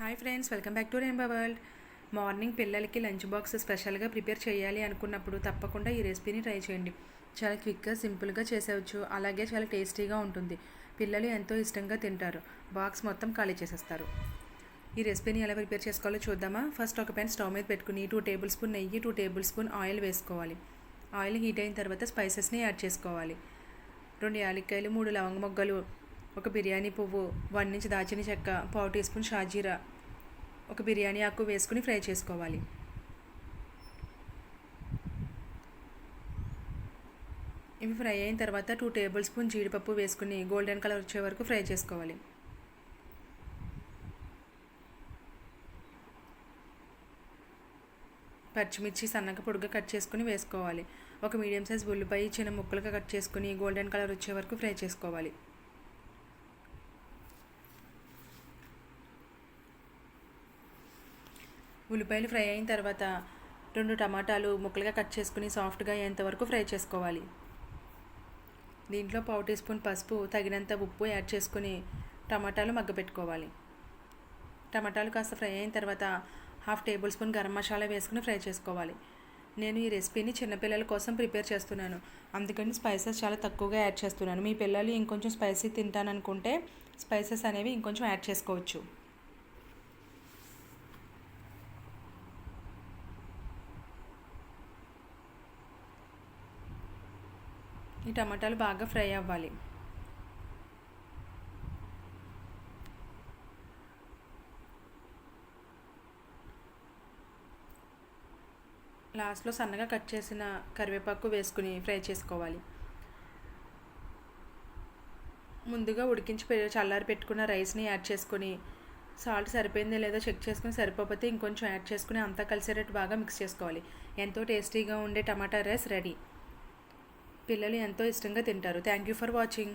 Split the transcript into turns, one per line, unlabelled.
Hi friends welcome back to rainbow world morning పిల్లలకి lunch box స్పెషల్గా prepare చేయాలి అనుకున్నప్పుడు తప్పకుండా ఈ రెసిపీని ట్రై చేయండి. చాలా క్విక్గా సింపుల్గా చేసేవచ్చు. అలాగే చాలా టేస్టీగా ఉంటుంది. పిల్లలు ఎంతో ఇష్టంగా తింటారు. బాక్స్ మొత్తం ఖాళీ చేసేస్తారు. ఈ రెసిపీని ఎలా ప్రిపేర్ చేసుకోవాలో చూద్దామా? ఫస్ట్ ఒక పెన్ స్టవ్ మీద పెట్టుకుని టూ టేబుల్ స్పూన్ నెయ్యి టూ టేబుల్ స్పూన్ ఆయిల్ వేసుకోవాలి. ఆయిల్ హీట్ అయిన తర్వాత స్పైసెస్ని యాడ్ చేసుకోవాలి. రెండు యాలక్కాయలు మూడు లవంగ మొగ్గలు ఒక బిర్యానీ పువ్వు వన్ ఇంచ్ దాచిన చెక్క పావు టీ స్పూన్ షాజీరా. ఒక బిర్యానీ ఆకు వేసుకుని ఫ్రై చేసుకోవాలి. ఇవి ఫ్రై అయిన తర్వాత టూ టేబుల్ స్పూన్ జీడిపప్పు వేసుకుని గోల్డెన్ కలర్ వచ్చే వరకు ఫ్రై చేసుకోవాలి. పచ్చిమిర్చి సన్నగా పొడుగ్గా కట్ చేసుకుని వేసుకోవాలి. ఒక మీడియం సైజ్ ఉల్లిపాయ చిన్న ముక్కలుగా కట్ చేసుకుని గోల్డెన్ కలర్ వచ్చే వరకు ఫ్రై చేసుకోవాలి. ఉల్లిపాయలు ఫ్రై అయిన తర్వాత రెండు టమాటాలు ముక్కలుగా కట్ చేసుకుని సాఫ్ట్గా అయ్యేంతవరకు ఫ్రై చేసుకోవాలి. దీంట్లో పావు టీ స్పూన్ పసుపు తగినంత ఉప్పు యాడ్ చేసుకుని టమాటాలు మగ్గపెట్టుకోవాలి. టమాటాలు కాస్త ఫ్రై అయిన తర్వాత half tablespoon garam masala వేసుకుని ఫ్రై చేసుకోవాలి. నేను ఈ రెసిపీని చిన్నపిల్లల కోసం ప్రిపేర్ చేస్తున్నాను. అందుకని స్పైసెస్ చాలా తక్కువగా యాడ్ చేస్తున్నాను. మీ పిల్లలు ఇంకొంచెం స్పైసీ తింటాననుకుంటే స్పైసెస్ అనేవి ఇంకొంచెం యాడ్ చేసుకోవచ్చు. ఈ టమాటాలు బాగా ఫ్రై అవ్వాలి. లాస్ట్లో సన్నగా కట్ చేసిన కరివేపాకు వేసుకుని ఫ్రై చేసుకోవాలి. ముందుగా ఉడికించి పె- చల్లారి పెట్టుకున్న రైస్ని యాడ్ చేసుకొని సాల్ట్ సరిపోయిందో లేదో చెక్ చేసుకుని సరిపోతే ఇంకొంచెం యాడ్ చేసుకుని అంతా కలిసేటట్టు బాగా మిక్స్ చేసుకోవాలి. ఎంతో టేస్టీగా ఉండే టమాటా రైస్ రెడీ. పిల్లలు ఎంతో ఇష్టంగా తింటారు. Thank you for watching